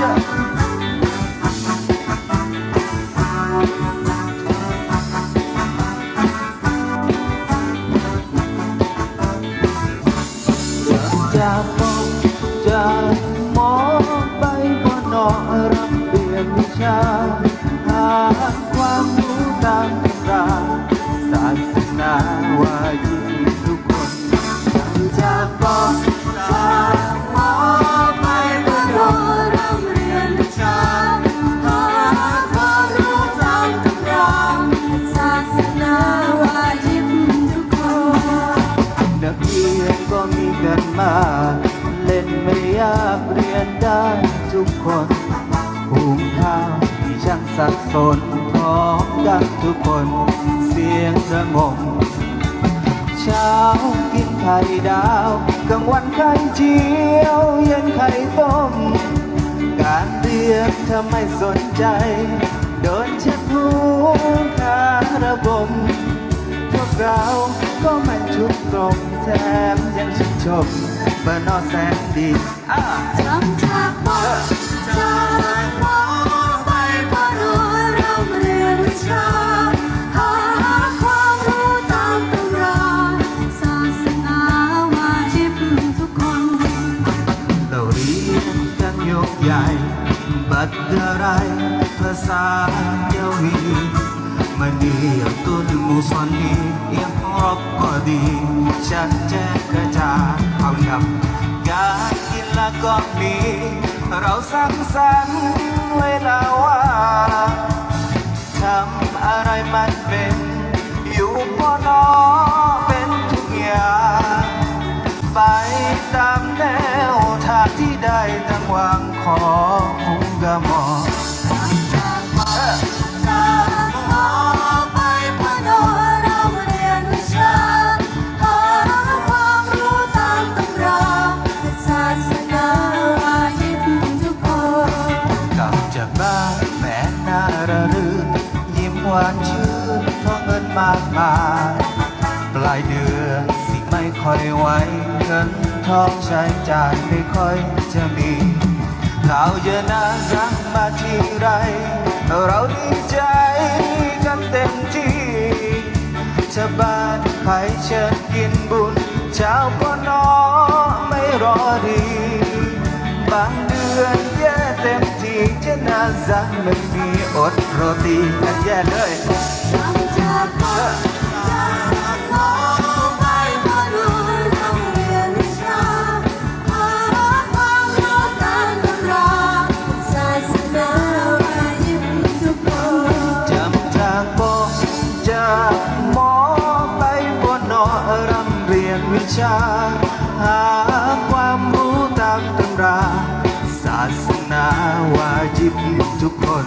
จ้ากมองจากมองไปบนนอรับเรียนวิชาหา มา เล่นไม่ยากเรียนได้ทุกคนหุงข้าวที่ช่างสักสนพร้อมกันทุกคน เสียงระงมเช้ากินไข่ดาวกลางวันไข่เจียว เย็นไข่ต้ม การเรียนเธอไม่สนใจโดนเช็ดหูคาระบมพวกเราก็ไม่ชุกตรง แถมยังชื่นชมเบอร์นอแสนดีอ่า จำจากมอจากมอไปพอรู้เราเรียนวิชาหาความรู้ตามตำราศาสนาวาจิบทุกคน เราเรียนกันยกใหญ่ บัดอะไรภาษาเยาวี มันดีอย่างตุนมูสอนนียังรบก็ดีชัดแจ้งกระจาเอานำการกินละก็มีเราสร้างสรรค์เวลาว่าทำอะไรมันเป็น อยู่พอนอเป็นทุกอย่างไปตามแนวทางที่ได้ตั้งวางขององค์กมอ มากมายปลายเดือนสิไม่ค่อยไหวเงินทองใช้จ่ายไม่ค่อยจะมีข่าวเยอะนะสั่งมาทีไร เราดีใจกันเต็มที่ชาวบ้านใครเชิญกินบุญเช้าก็นอไม่รอดี บางเดือนแย่เต็มที่เจนาซันไม่มีอดโรตีกันแย่เลย รำเรียนวิชา หาความรู้ตามตำรา ศาสนาวาจิบทุกคน